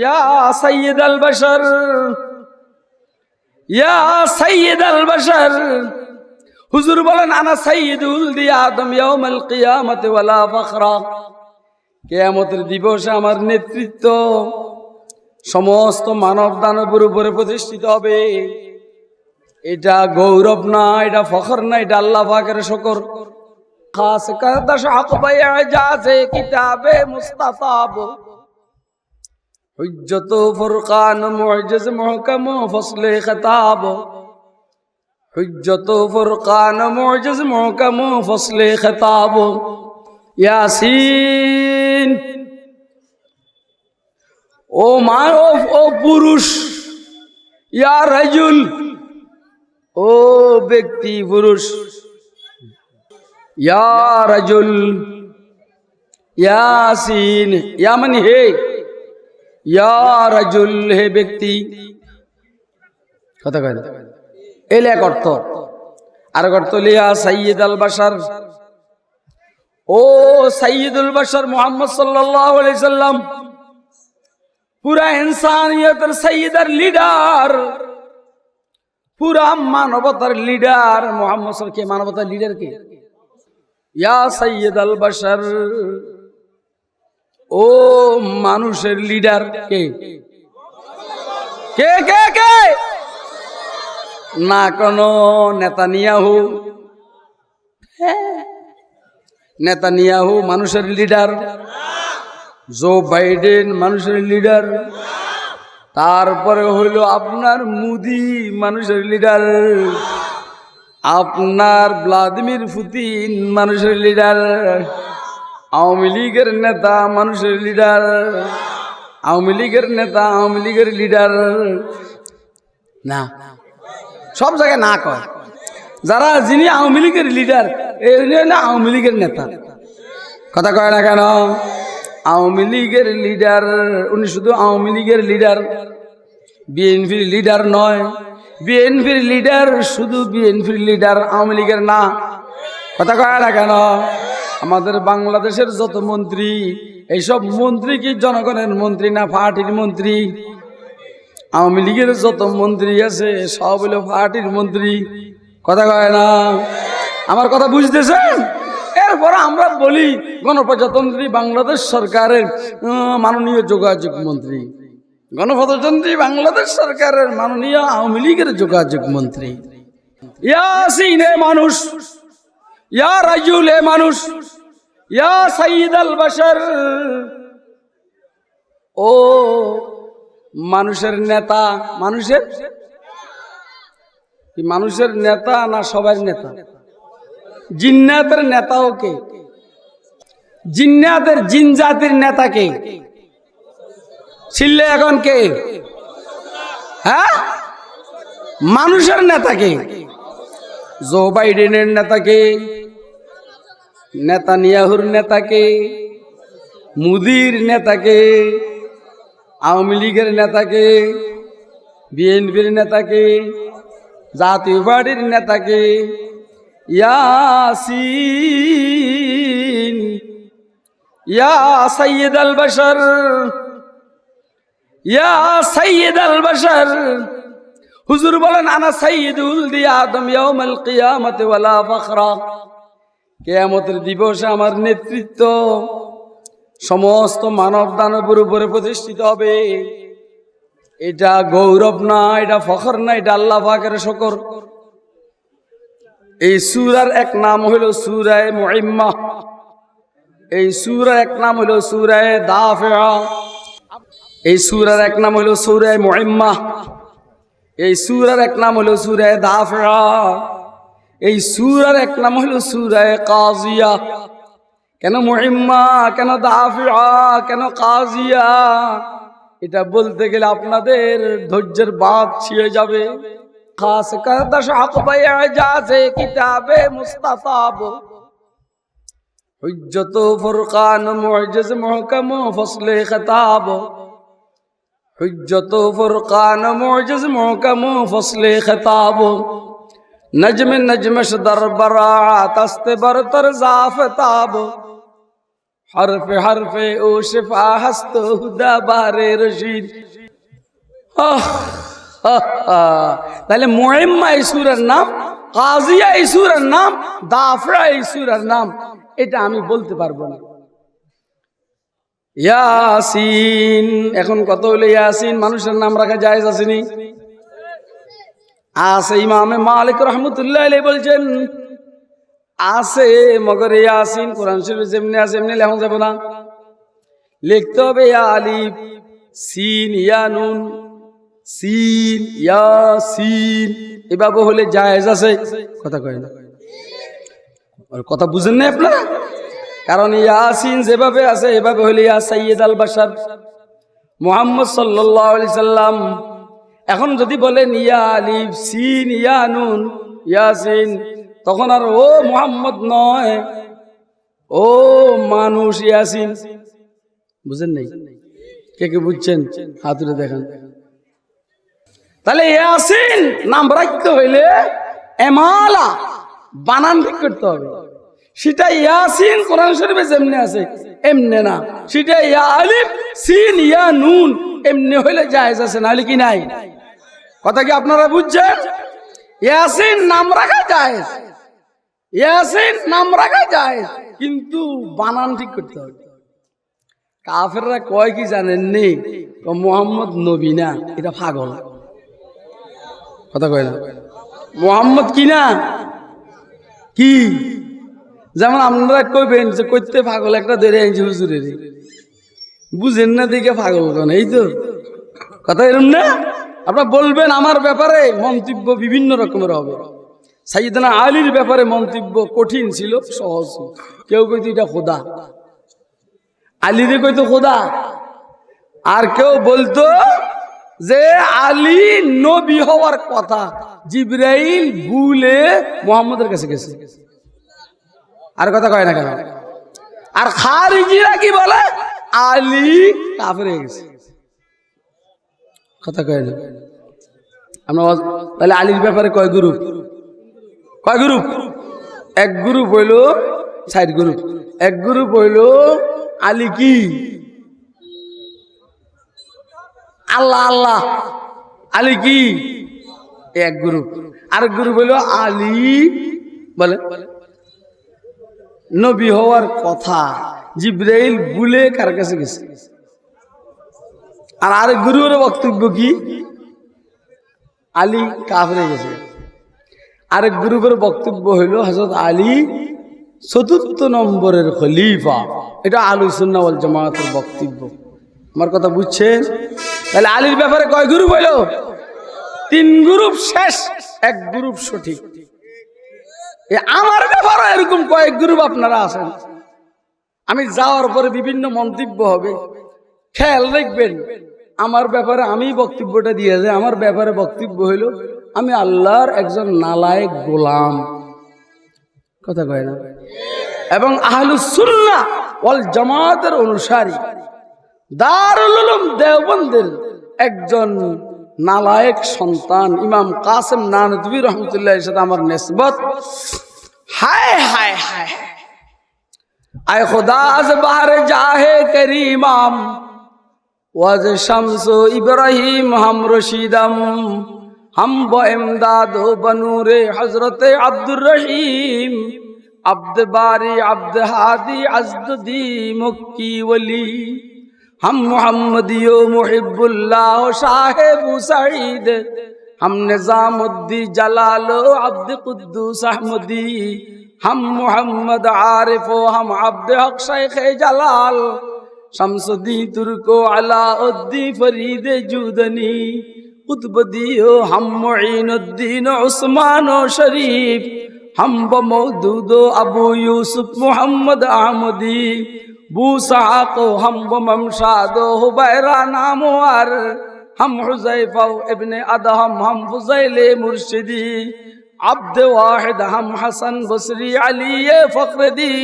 ইয়া হুজুর বলেন, আনা সাইয়্যিদুল দি আদম ইয়াউমাল কিয়ামতি ওয়ালা ফখরা। কিয়ামতের দিবসে আমার নেতৃত্ব সমস্ত মানব দানবের উপরে প্রতিষ্ঠিত হবে। এটা গৌরব না, এটা ফখর না, এটা আল্লাহ পাকের শকর। খাস কাদা শাক বাইয়া যাছে কিতাবে মুস্তাফাব হুজ্জত ফুরকান মুআজিজ মুহকাম, ফসলে খিতাব। হুজ্জত ফুরকান মুআজিজ মুহকাম, ফসলে খিতাব। ইয়াসিন। ও মা, ও পুরুষ, ইয়া রাজুল। ও ব্যক্তি পুরুষ, ইয়া রাজুল। ইয়াসিন। ইয়া মানে হে। ইয়া রাজুল, হে ব্যক্তি। কথা কয় এলে এক অর্থ। আর এক অর্থ লিয়া সাইয়্যিদ আল বাশার। ও সাইয়্যিদুল বাশার মুহাম্মদ সাল্লাল্লাহু আলাইহি সাল্লাম, পুরা ইনসানিয়তের সাইয়্যিদার লিডার। পুরা মানবতার লিডার। মোহাম্মদ কে মানবতার লিডার কে? ইয়া সাইয়্যিদ আল বাশার। ও মানুষের লিডার কে? কে কে কে? না কোনো নেতানিয়াহু। নেতানিয়াহু মানুষের লিডার। জো বাইডেন মানুষের লিডার। তারপরে হইল আপনার মুদি মানুষের লিডার। আপনার ভ্লাদিমির পুতিন মানুষের লিডার। আওয়ামী লীগের নেতা, মানুষের লিডার আওয়ামী লীগের নেতা, আওয়ামী লীগের লিডার না, সব জায়গায় না কয়। যারা, যিনি আওয়ামী লীগের লিডার এই হলো আওয়ামী লীগের নেতা। কথা কয় না কেন? আওয়ামী লীগের লিডার উনি শুধু আওয়ামী লীগের লিডার বিএনপির লিডার নয়। বিএনপির লিডার শুধু বিএনপির লিডার আওয়ামী লীগের না। কথা কয় না কেন? আমাদের বাংলাদেশের যত মন্ত্রী, এইসব মন্ত্রী কি জনগণের মন্ত্রী না পার্টির মন্ত্রী? আওয়ামী লীগের যত মন্ত্রী আছে, সব হলো পার্টির মন্ত্রী। কথা কয় না? আমার কথা বুঝতেছেন? এরপর আমরা বলি, গণপ্রজাতন্ত্রী বাংলাদেশ সরকারের মাননীয় যোগাযোগ মন্ত্রী। গণপ্রজাতন্ত্রী বাংলাদেশ সরকারের মাননীয় আওয়ামী লীগের যোগাযোগ মন্ত্রী। ইয়াসিন এ মানুষ, ইয়া রাজুল এ মানুষ। ও মানুষের নেতা, মানুষের? মানুষের নেতা না সবার নেতা? জিন্নাতের নেতাও কে? জিন্নাতের জিন জাতির নেতা কে? ছিললে এখন কে? হ্যাঁ? মানুষের নেতা কে? জো বাইডেনের নেতা কে? নেতা কে মুদির নেতা কে আওয়ামী লীগের নেতাকে, বিএনপির নেতাকে, জাতীয় পার্টির নেতাকে, ইয়াসিন, ইয়া আল বাশার, ইয়া সাইয়্যিদ আল বাশার। হুজুর বলেন, আনা সাইয়্যিদুল দি আদম ইয়াউমাল কিয়ামতি ওয়ালা ফখরা। কিয়ামতের দিবসে আমার নেতৃত্ব সমস্ত মানব দানবের উপরে প্রতিষ্ঠিত হবে। এটা গৌরব না, এটা ফখর না, এটা আল্লাহ পাকের শকর। এই সুরার এক নাম হইল সুরায় মুইম্মা। এই সুরার এক নাম হইল সুরায় দাফিয়া এই সুরার এক নাম হইল সুরায় মুইম্মা। এই সুরার এক নাম হইল সুরায় দাফিয়া এই সুরার এক নাম হইল সুরায় কাজিয়া। কেন মহিম্মা কেন দাফিয়া, কেন কাজিয়া? এটা বলতে গেলে আপনাদের ধৈর্যের বাদ ছিঁড়ে যাবে। খাস কাদা শাক বাইয়া যাছে কিতাবে মুস্তাফাব। হুজ্জত ফুরকান মুআজিজ মুহকাম ফসলে খিতাব। হুজ্জত ফুরকান মুআজিজ মুহকাম ফসলে খিতাব। দরবরাত আস্তে বরতর জাফতাব হরফে হরফে ও শেফা হাস্ত হুদা বারে রশিদ আহ, আহ, আহ। তাহলে মোয়েম্মা এই সুরের নাম কাজিয়া এই নাম দাফরা এই সুরের নাম এটা আমি বলতে পারব না। ইয়াসিন এখন কত হলো ইয়াসিন? মানুষের নাম রাখা যায় আসেনি আছে ইমামে মালিক রহমতুল্লাহ আলাই বলছেন, আছে, মগর ইয়াসিন কোরআন শরীফ যেমনি আছে এমনি লেখন যাব না। লিখতে হবে আলিফ, সিন, ইয়া নুন, সিন, ইয়া সিন, এভাবে হলে জায়েজ আছে। কথা কয় না। কথা বুঝেন না আপনারা? কারণ ইয়াসিন যেভাবে আছে, এভাবে হলে ইয়া সাইয়দ আল বাসার মোহাম্মদ আলাইহি সাল্লাম এখন যদি বলেন, ইয়া আলিফ, সিন, ইয়া নুন ইয়াসিন তখন আর ও মোহাম্মদ নয়, ও মানুষ ইয়াসিন বুঝেন নাই? কে কে বুঝছেন? হাতুরে দেখেন। তাহলে ইয়াসিন নাম রাখতে হইলে এমালা, বানান ঠিক করতে হবে। সেটা ইয়াসিন কোরআন শরীফে যেমনি আছে, এমনে না। সেটা ইয়া আলিফ, সিন, ইয়া নুন, এমনি হইলে জায়েজ আছে, নাহলে কি নাই? কথা কি আপনারা বুঝছেন? ইয়াসিন নাম রাখা যায়। ইয়াসিন নাম রাখা যায়। কিন্তু বানান ঠিক করতে হবে। কাফেররা কয় কি জানেননি? মোহাম্মদ নবী না, এটা পাগল। কথা কয় না। মোহাম্মদ কি না? কি? যেমন আপনারা কইবেন যে কইতে পাগল একটা ধরে আনছি হুজুরের বুঝেন না দেখে পাগল কেন, এই তো। কথা এরম না? আপনারা বলবেন আমার ব্যাপারে মন্তব্য বিভিন্ন রকমের হবে। সাইয়েদনা আলীর ব্যাপারে মন্তব্য কঠিন ছিল, সহজ। কেউ কইতো এটা খোদা। আলীরে কইতো খোদা। আর কেউ বলতো যে আলী নবী হওয়ার কথা, জিব্রাইল ভুলে মোহাম্মদের কাছে গেছে। আর কথা কয় না কেন? আর খারিজিরা কি বলে? আলী কাফের হয়ে গেছে। কথা কয় না? আমরা তাহলে আলীর ব্যাপারে কয় গ্রুপ? কয় গ্রুপ? এক গ্রুপ হইল সাইড গ্রুপ। এক গ্রুপ হইল আলী কি? আল্লাহ আল্লাহ। আলী কি? এক গ্রুপ। আরেক গ্রুপ হইল আলী। বলে। নবী হওয়ার কথা। জিব্রাইল বুলে কার কাছে গেছে? আর আরেক গুরুর বক্তব্য কি? আলী কাফরে গেছে। আরেক গ্রুপের বক্তব্য হইল হজরত আলী চতুর্থ নম্বরের খলিফা। এটা আলু সুন্নাওয়াল জামায়াতের বক্তব্য। আমার কথা বুঝছেন? তাহলে আলীর ব্যাপারে কয় গ্রুপ হইল তিন গ্রুপ শেষ, এক গ্রুপ সঠিক। আমার ব্যাপারে এরকম কয়েক গ্রুপ আপনারা আছেন। আমি যাওয়ার পরে বিভিন্ন মন্তব্য হবে। খেয়াল রাখবেন। আমার ব্যাপারে আমি বক্তব্যটা দিয়ে যে আমার ব্যাপারে বক্তব্য হইল, আমি আল্লাহর একজন নালায়ক গোলাম। কথা কয় না? এবং আহলুসুল্লাহ ওয়াল জামাতের অনুসারী, দারুল উলুম দেওবন্দের একজন নালায়েক সন্তান, ইমাম কাসেম নানদবী রহমতুল্লাহ সাথে আমার নেসবত। হায় হায় হায় আয় খোদা বাহারে জাহে করিমাম ওয়াজ শামস ইব্রাহিম, হাম রশিদাম, হাম এমদাদ বনুরে হজরতে আব্দুর রহিম। আব্দ বারি, আব্দ হাদি আজদি মক্কি ওলি হাম মোহাম্মদীয় মুহিবুল্লাহ সাহেব সাঈদ। হাম নিজামুদ্দি জালাল আব্দ কুদ্দুস আহমদি। হাম মোহাম্মদ আরিফ হাম আব্দ হক শেখ জালাল। শামসদি তুর্ক আলা উদ্দি ফরিদে জুদনি কুতবদি ও হাম্মঈনুদ্দিন ওসমান ও শরীফ হাম্ব মৌদুদ আবু ইউসুফ মুহাম্মদ আহমদি বুসাক ও হাম্ব মমশাদ ও হুবাইরা নাম আর, হাম হুজাইফা ইবনে আদহাম, হাম ফুজাইলে মুর্শিদি عبد واحد هم حسن بصري علي فقردي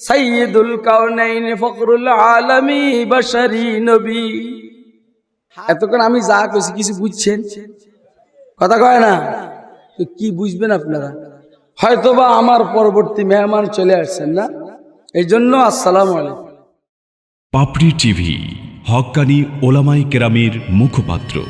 সাইয়দুল কাউনাইন ফখরুল আলমী বাসারি নবী। এতক্ষণ আমি যা কইছি কিছু বুঝছেন? কথা কয় না? তো কি বুঝবেন আপনারা? হয়তোবা আমার পরবর্তী মেহমান চলে আসছেন না? এই জন্য আসসালাম আলাইকুম। পাপড়ি টিভি, হক্কানি ওলামাই কেরামের মুখপাত্র।